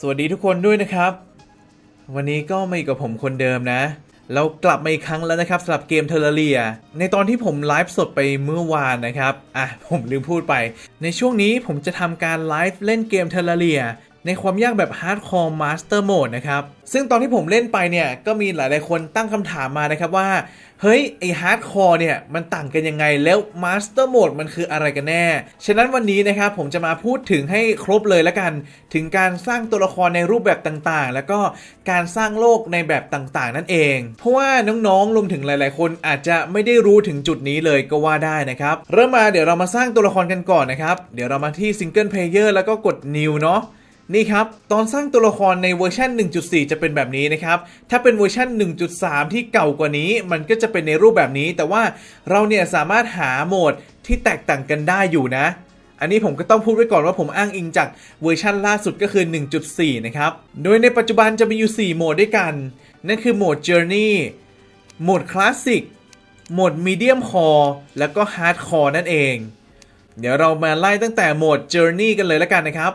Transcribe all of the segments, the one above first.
สวัสดีทุกคนด้วยนะครับ วันนี้ก็มาอยู่กับผมคนเดิมนะ เรากลับมาอีกครั้งแล้วนะครับสำหรับเกมเทเลเรีย ในตอนที่ผมไลฟ์สดไปเมื่อวานนะครับ อะผมลืมพูดไป ในช่วงนี้ผมจะทำการไลฟ์เล่นเกมเทเลเรีย ในความยากแบบฮาร์ดคอร์มาสเตอร์โหมดนะครับ ซึ่งตอนที่ผมเล่นไปเนี่ยก็มีหลายๆคนตั้งคำถามมานะครับว่า เฮ้ย ไอฮาร์ดคอร์เนี่ย มันต่างกันยังไงแล้วมาสเตอร์โหมดมันคืออะไรกันแน่ ฉะนั้นวันนี้นะครับผมจะมาพูดถึงให้ครบเลยละกัน ถึงการสร้างตัวละครในรูปแบบต่างๆ แล้วก็การสร้างโลกในแบบต่างๆ นั่นเอง เพราะว่าน้องๆรวมถึงหลาย ๆ คนอาจจะไม่ได้รู้ถึงจุดนี้เลยก็ว่าได้นะครับเริ่มมาเดี๋ยวเรามาสร้างตัวละครกันก่อนนะครับเดี๋ยวเรามาที่ Single Player แล้วก็กด New เนาะ นี่ครับตอนสร้างตัวละครในเวอร์ชัน1.4 จะเป็นแบบนี้นะครับถ้าเป็นเวอร์ชัน1.3 ที่เก่ากว่านี้ มันก็จะเป็นในรูปแบบนี้ แต่ว่าเราเนี่ยสามารถหาโหมดที่แตกต่างกันได้อยู่นะ อันนี้ผมก็ต้องพูดไว้ก่อนว่าผมอ้างอิงจากเวอร์ชันล่าสุดก็คือ 1.4 นะครับ โดยในปัจจุบันจะมีอยู่ 4 โหมดด้วยกัน นั่นคือโหมด Journey โหมด Classic โหมด Medium Core แล้วก็ Hard Core นั่นเอง เดี๋ยวเรามาไล่ตั้งแต่โหมด Journey กันเลยแล้วกันนะครับ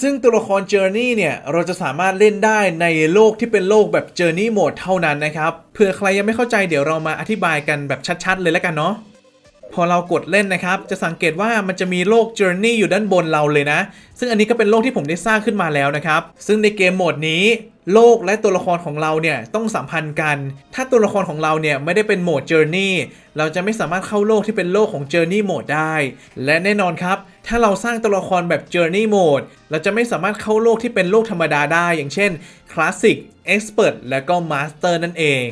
ซึ่งตัวละคร Journey เนี่ย เราจะสามารถเล่นได้ในโลกที่เป็นโลกแบบ Journey Mode เท่านั้นนะครับ เผื่อใครยังไม่เข้าใจเดี๋ยวเรามาอธิบายกันแบบชัดๆ เลยแล้วกันเนาะ พอเรากดเล่นนะครับ จะสังเกตว่ามันจะมีโลก Journey อยู่ด้านบนเราเลยนะ ซึ่งอันนี้ก็เป็นโลกที่ผมได้สร้างขึ้นมาแล้วนะครับ ซึ่งในเกมโหมดนี้โลกและตัวละครของเราเนี่ยต้องสัมพันธ์กัน ถ้าตัวละครของเราเนี่ยไม่ได้เป็นโหมด Journey เราจะไม่สามารถเข้าโลกที่เป็นโลกของ Journey Mode ได้ และแน่นอนครับ ถ้าเราสร้างตัวละครแบบ Journey Mode เราจะไม่สามารถเข้าโลกที่เป็นโลกธรรมดาได้ อย่างเช่น Classic Expert และก็ Master นั่นเอง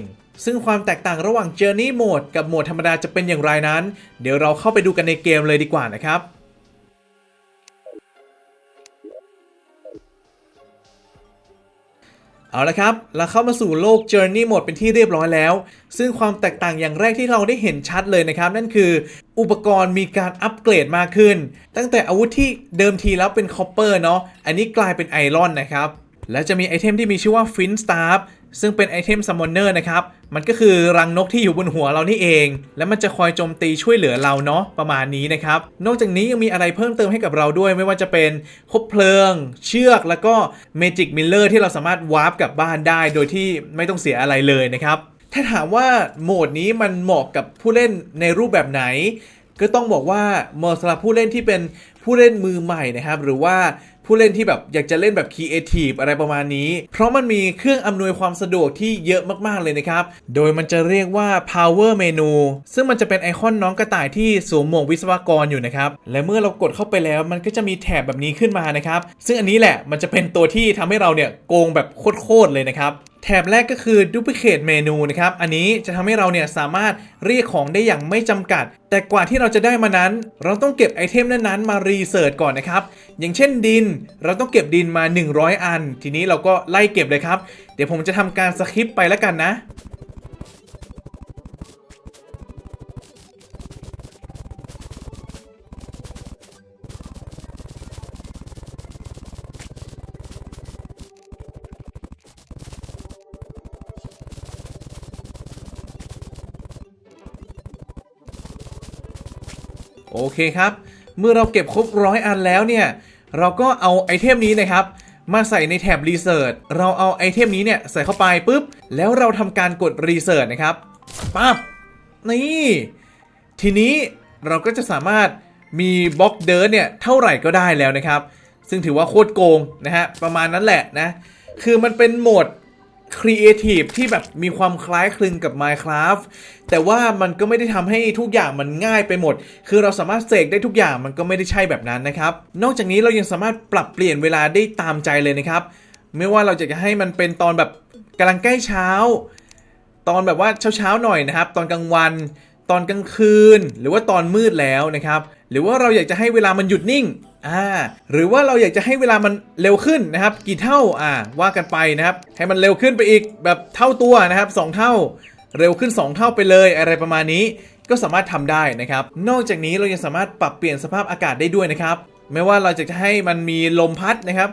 ซึ่งความแตกต่างระหว่าง Journey Mode กับโหมดธรรมดาจะเป็นอย่างไรนั้น เดี๋ยวเราเข้าไปดูกันในเกมเลยดีกว่านะครับเอาละครับ เราเข้ามาสู่โลก Journey Mode เป็นที่เรียบร้อยแล้ว ซึ่งความแตกต่างอย่างแรกที่เราได้เห็นชัดเลยนะครับ นั่นคืออุปกรณ์มีการอัปเกรดมากขึ้น ตั้งแต่อาวุธที่เดิมทีแล้วเป็นคอปเปอร์เนาะ อันนี้กลายเป็นไอรอนนะครับ และจะมีไอเทมที่มีชื่อว่า Fin Staff ซึ่งเป็นไอเทม Summoner นะครับ มันก็คือรังนกที่อยู่บนหัวเรานี่เอง และมันจะคอยโจมตีช่วยเหลือเราเนาะประมาณนี้นะครับ นอกจากนี้ยังมีอะไรเพิ่มเติมให้กับเราด้วย ไม่ว่าจะเป็นคบเพลิง เชือกแล้วก็ Magic Miller ที่เราสามารถวาร์ปกลับบ้านได้ โดยที่ไม่ต้องเสียอะไรเลยนะครับ ถ้าถามว่าโหมดนี้มันเหมาะกับผู้เล่นในรูปแบบไหนก็ต้องบอกว่าเหมาะสำหรับผู้เล่นที่เป็น ผู้เล่นมือใหม่นะครับ หรือว่าผู้เล่นที่แบบอยากจะเล่นแบบครีเอทีฟอะไรประมาณนี้ เพราะมันมีเครื่องอำนวยความสะดวกที่เยอะมากๆเลยนะครับ โดยมันจะเรียกว่า power menu ซึ่งมันจะเป็นไอคอนน้องกระต่ายที่สวมหมวกวิศวกรอยู่นะครับ และเมื่อเรากดเข้าไปแล้วมันก็จะมีแถบแบบนี้ขึ้นมานะครับ ซึ่งอันนี้แหละมันจะเป็นตัวที่ทำให้เราเนี่ยโกงแบบโคตรๆเลยนะครับ แถบแรกก็คือ duplicate menu นะครับ อันนี้จะทำให้เราเนี่ยสามารถเรียกของได้อย่างไม่จำกัด แต่กว่าที่เราจะได้มานั้น เราต้องเก็บไอเทมนั้นๆมารีเสิร์ชก่อนนะครับ อย่างเช่นดิน เราต้องเก็บดินมา 100 อัน ทีนี้เราก็ไล่เก็บเลยครับ เดี๋ยวผมจะทำการสคริปต์ไปแล้วกันนะ โอเคครับ เมื่อเราเก็บครบร้อยอันแล้วเนี่ย เราก็เอาไอเทมนี้นะครับ มาใส่ในแถบรีเสิร์ชเราเอาไอเทมนี้เนี่ยใส่เข้าไปปุ๊บ แล้วเราทำการกดรีเสิร์ชนะครับปั๊บนี่ทีนี้เราก็จะสามารถมีบล็อกเดิร์เนี่ยเท่าไหร่ก็ได้แล้วนะครับ ซึ่งถือว่าโคตรโกงนะฮะประมาณนั้นแหละนะคือมันเป็นโหมด ครีเอทีฟที่แบบมีความคล้ายคลึงกับ Minecraft แต่ว่ามันก็ไม่ได้ทำให้ทุกอย่างมันง่ายไปหมด คือเราสามารถเสกได้ทุกอย่างมันก็ไม่ได้ใช่แบบนั้นนะครับ นอกจากนี้เรายังสามารถปรับเปลี่ยนเวลาได้ตามใจเลยนะครับ ไม่ว่าเราจะให้มันเป็นตอนแบบกำลังใกล้เช้า ตอนแบบว่าเช้าๆหน่อยนะครับ ตอนกลางวัน ตอนกลางคืน หรือว่าตอนมืดแล้วนะครับ หรือว่าเราอยากจะให้เวลามันหยุดนิ่ง อ่าหรือว่าเราอยากจะให้เวลามันเร็วขึ้นนะครับ กี่เท่าอ่าว่ากันไปนะครับ ให้มันเร็วขึ้นไปอีกแบบเท่าตัวนะครับสองเท่า เร็วขึ้น 2 เท่าไปเลยอะไรประมาณนี้ ก็สามารถทำได้นะครับ นอกจากนี้เรายังสามารถปรับเปลี่ยนสภาพอากาศได้ด้วยนะครับ ไม่ว่าเราจะให้มันมีลมพัดนะครับ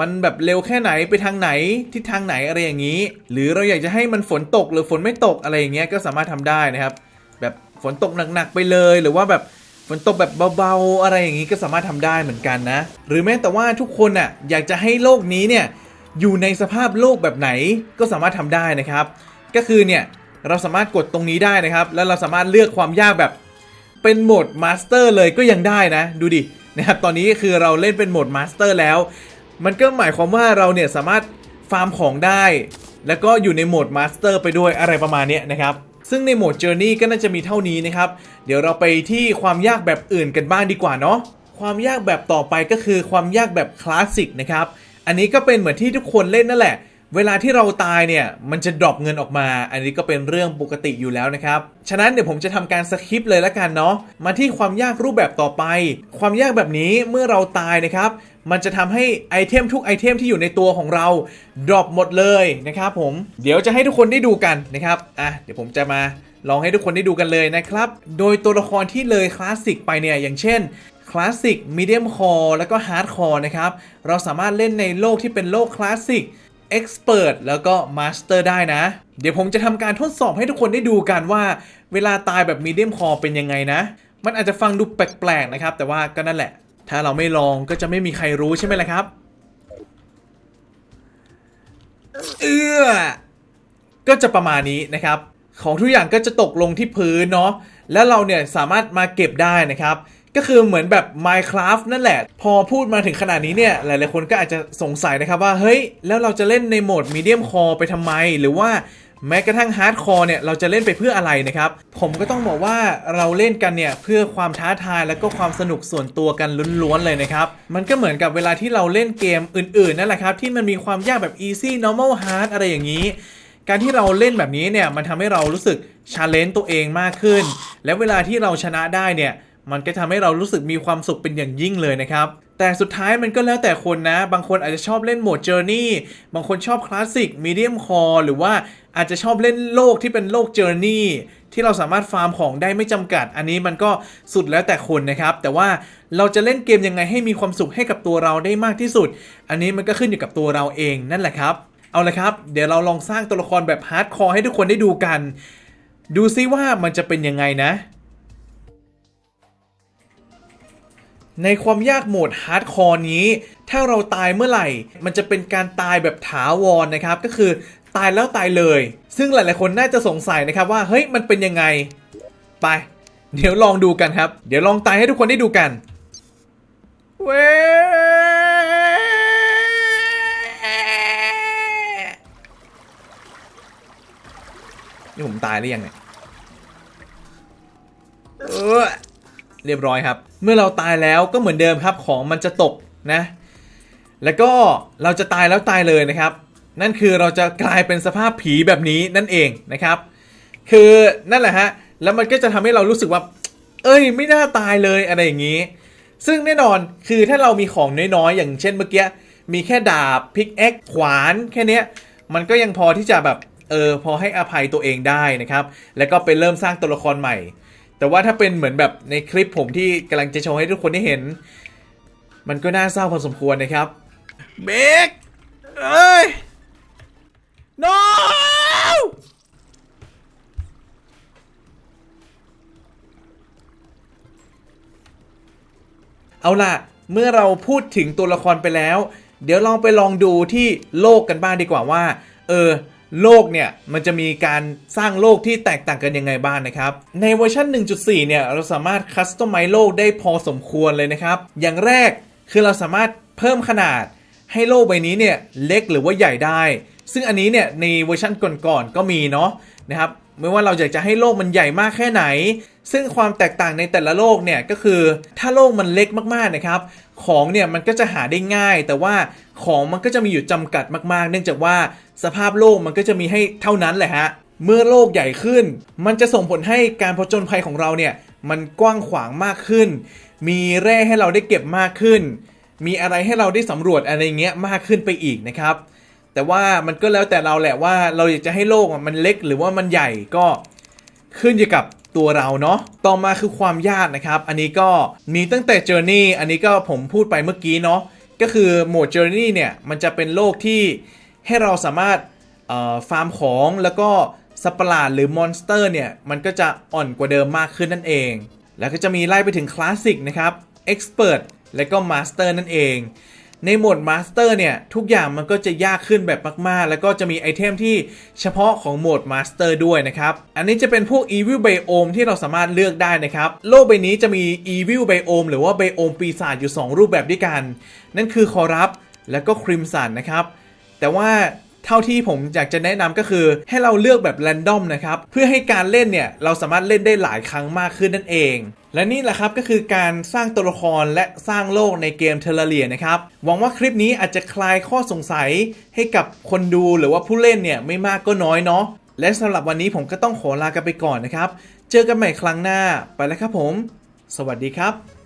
มันแบบเร็วแค่ไหนไปทางไหนทิศทางไหนอะไรอย่างนี้ หรือเราอยากจะให้มันฝนตกหรือฝนไม่ตกอะไรอย่างเงี้ยก็สามารถทำได้นะครับ แบบฝนตกหนักๆไปเลย หรือว่าแบบ ฝนตกแบบเบาๆ อะไรอย่างนี้ก็สามารถทำได้เหมือนกันนะ หรือแม้แต่ว่าทุกคนอะอยากจะให้โลกนี้เนี่ยอยู่ในสภาพโลกแบบไหนก็สามารถทำได้นะครับ ก็คือเนี่ยเราสามารถกดตรงนี้ได้นะครับ แล้วเราสามารถเลือกความยากแบบเป็นโหมดมาสเตอร์เลยก็ยังได้นะ ดูดินะครับตอนนี้คือเราเล่นเป็นโหมดมาสเตอร์แล้ว มันก็หมายความว่าเราเนี่ยสามารถฟาร์มของได้ แล้วก็อยู่ในโหมดมาสเตอร์ไปด้วยอะไรประมาณนี้นะครับ ซึ่งในโหมด Journey ก็น่าจะมีเท่านี้นะครับ เดี๋ยวเราไปที่ความยากแบบอื่นกันบ้างดีกว่าเนาะ ความยากแบบต่อไปก็คือความยากแบบคลาสสิกนะครับ อันนี้ก็เป็นเหมือนที่ทุกคนเล่นนั่นแหละ เวลาที่เราตายเนี่ย มันจะดรอปเงินออกมา อันนี้ก็เป็นเรื่องปกติอยู่แล้วนะครับ ฉะนั้นเดี๋ยวผมจะทำการสคริปต์เลยละกันเนาะ มาที่ความยากรูปแบบต่อไป ความยากแบบนี้เมื่อเราตายนะครับ มันจะทำให้ไอเทมทุกไอเทมที่อยู่ในตัวของเราดรอปหมดเลยนะครับผม เดี๋ยวจะให้ทุกคนได้ดูกันนะครับ อะ เดี๋ยวผมจะมาลองให้ทุกคนได้ดูกันเลยนะครับ โดยตัวละครที่เลยคลาสสิกไปเนี่ย อย่างเช่นคลาสสิกมีเดียมคอร์แล้วก็ฮาร์ดคอร์นะครับ เราสามารถเล่นในโลกที่เป็นโลกคลาสสิก Expert แล้วก็ Master ได้นะ เดี๋ยวผมจะทำการทดสอบให้ทุกคนได้ดูกันว่า เวลาตายแบบ Medium Core เป็นยังไงนะ มันอาจจะฟังดูแปลกๆนะครับ แต่ว่าก็นั่นแหละ ถ้าเราไม่ลองก็จะไม่มีใครรู้ใช่ไหมล่ะครับ เอือก็จะประมาณนี้นะครับ ของทุกอย่างก็จะตกลงที่พื้นเนาะ แล้วเราเนี่ยสามารถมาเก็บได้นะครับ ก็คือเหมือนแบบ Minecraft นั่นแหละ พอพูดมาถึงขนาดนี้เนี่ย หลายๆคนก็อาจจะสงสัยนะครับว่า เฮ้ย แล้วเราจะเล่นในโหมด Medium Core ไปทำไม หรือว่าแม้กระทั่ง Hard Core เนี่ยเราจะเล่นไปเพื่ออะไรนะครับ ผมก็ต้องบอกว่าเราเล่นกันเนี่ยเพื่อความท้าทายแล้วก็ความสนุกส่วนตัวกันล้วนๆเลยนะครับ มันก็เหมือนกับเวลาที่เราเล่นเกมอื่นๆนั่นแหละครับ ที่มันมีความยากแบบ Easy Normal Hard อะไรอย่างนี้ การที่เราเล่นแบบนี้เนี่ยมันทำให้เรารู้สึกชาเลนจ์ตัวเองมากขึ้น และเวลาที่เราชนะได้เนี่ย มันก็ทำให้เรารู้สึกมีความสุขเป็นอย่างยิ่งเลยนะครับ แต่สุดท้ายมันก็แล้วแต่คนนะ บางคนอาจจะชอบเล่นโหมด Journey บางคนชอบคลาสสิก Medium Core หรือว่าอาจจะชอบเล่นโลกที่เป็นโลก Journey ที่เราสามารถฟาร์มของได้ไม่จำกัด อันนี้มันก็สุดแล้วแต่คนนะครับ แต่ว่าเราจะเล่นเกมยังไงให้มีความสุขให้กับตัวเราได้มากที่สุด อันนี้มันก็ขึ้นอยู่กับตัวเราเองนั่นแหละครับ เอาละครับ เดี๋ยวเราลองสร้างตัวละครแบบฮาร์ดคอร์ให้ทุกคนได้ดูกัน ดูซิว่ามันจะเป็นยังไงนะ ในความยากโหมดฮาร์ดคอร์นี้ ถ้าเราตายเมื่อไหร่ มันจะเป็นการตายแบบถาวรนะครับ ก็คือตายแล้วตายเลย ซึ่งหลายๆคนน่าจะสงสัยนะครับว่า เฮ้ย มันเป็นยังไง ไป เดี๋ยวลองดูกันครับ เดี๋ยวลองตายให้ทุกคนได้ดูกันเว้นี่ผมตายหรือยังเนี่ยเออ เรียบร้อยครับ เมื่อเราตายแล้วก็เหมือนเดิมครับของมันจะตกนะ แล้วก็เราจะตายแล้วตายเลยนะครับ นั่นคือเราจะกลายเป็นสภาพผีแบบนี้นั่นเองนะครับ คือนั่นแหละฮะแล้วมันก็จะทำให้เรารู้สึกว่า เอ้ยไม่น่าตายเลยอะไรอย่างนี้ ซึ่งแน่นอนคือถ้าเรามีของน้อยๆอย่างเช่นเมื่อกี้มีแค่ดาบพิกแอคขวานแค่เนี้ยมันก็ยังพอที่จะแบบเออพอให้อภัยตัวเองได้นะครับ แล้วก็ไปเริ่มสร้างตัวละครใหม่ แต่ว่าถ้าเป็นเหมือนแบบในคลิปผมที่กำลังจะโชว์ให้ทุกคนได้เห็น มันก็น่าเศร้าพอสมควรนะครับเบกเอ้ย no เอาล่ะ เมื่อเราพูดถึงตัวละครไปแล้ว เดี๋ยวลองไปลองดูที่โลกกันบ้างดีกว่าว่า เออ โลกเนี่ยมันจะมีการสร้างโลกที่แตกต่างกันยังไงบ้างนะครับ ในเวอร์ชัน1.4 เนี่ยเราสามารถคัสตอมไมโลกได้พอสมควรเลยนะครับ อย่างแรกคือเราสามารถเพิ่มขนาดให้โลกใบนี้เนี่ยเล็กหรือว่าใหญ่ได้ ซึ่งอันนี้เนี่ยในเวอร์ชันก่อนๆก็มีเนาะนะครับ ไม่ว่าเราอยากจะให้โลกมันใหญ่มากแค่ไหน ซึ่งความแตกต่างในแต่ละโลกเนี่ยก็คือถ้าโลกมันเล็กมากๆนะครับ ของเนี่ยมันก็จะหาได้ง่าย แต่ว่าของมันก็จะมีอยู่จำกัดมากๆ เนื่องจากว่าสภาพโลกมันก็จะมีให้เท่านั้นแหละฮะเมื่อโลกใหญ่ขึ้น มันจะส่งผลให้การผจญภัยของเราเนี่ยมันกว้างขวางมากขึ้น มีแร่ให้เราได้เก็บมากขึ้น มีอะไรให้เราได้สำรวจอะไรเงี้ยมากขึ้นไปอีกนะครับ แต่ว่ามันก็แล้วแต่เราแหละว่าเราอยากจะให้โลกมันเล็กหรือว่ามันใหญ่ก็ขึ้นอยู่กับตัวเราเนาะ ต่อมาคือความยากนะครับ อันนี้ก็มีตั้งแต่ Journey อันนี้ก็ผมพูดไปเมื่อกี้เนาะ ก็คือโหมด Journey เนี่ยมันจะเป็นโลกที่ให้เราสามารถฟาร์มของแล้วก็สัตว์ประหลาดหรือมอนสเตอร์เนี่ยมันก็จะอ่อนกว่าเดิมมากขึ้นนั่นเอง แล้วก็จะมีไล่ไปถึงคลาสสิกนะครับ Expert และก็ Master นั่นเอง ในโหมดมาสเตอร์เนี่ย ทุกอย่างมันก็จะยากขึ้นแบบมาก ๆ แล้วก็จะมีไอเทมที่เฉพาะของโหมดมาสเตอร์ด้วยนะครับ อันนี้จะเป็นพวก Evil Biome ที่เราสามารถเลือกได้นะครับ โลกใบนี้จะมี Evil Biome หรือว่า Biome ปีศาจอยู่ 2 รูปแบบด้วยกัน นั่นคือคอรับและก็ครีมสันนะครับ แต่ว่า เท่าที่ผมอยากจะแนะนำก็คือให้เราเลือกแบบแรนดอมนะครับ เพื่อให้การเล่นเนี่ย เราสามารถเล่นได้หลายครั้งมากขึ้นนั่นเองและนี่แหละครับก็คือการสร้างตัวละครและสร้างโลกในเกมเทเลเรียนะครับ หวังว่าคลิปนี้อาจจะคลายข้อสงสัยให้กับคนดูหรือว่าผู้เล่นเนี่ยไม่มากก็น้อยเนาะและสำหรับวันนี้ผมก็ต้องขอลากันไปก่อนนะครับ เจอกันใหม่ครั้งหน้าไปแล้วครับผม สวัสดีครับ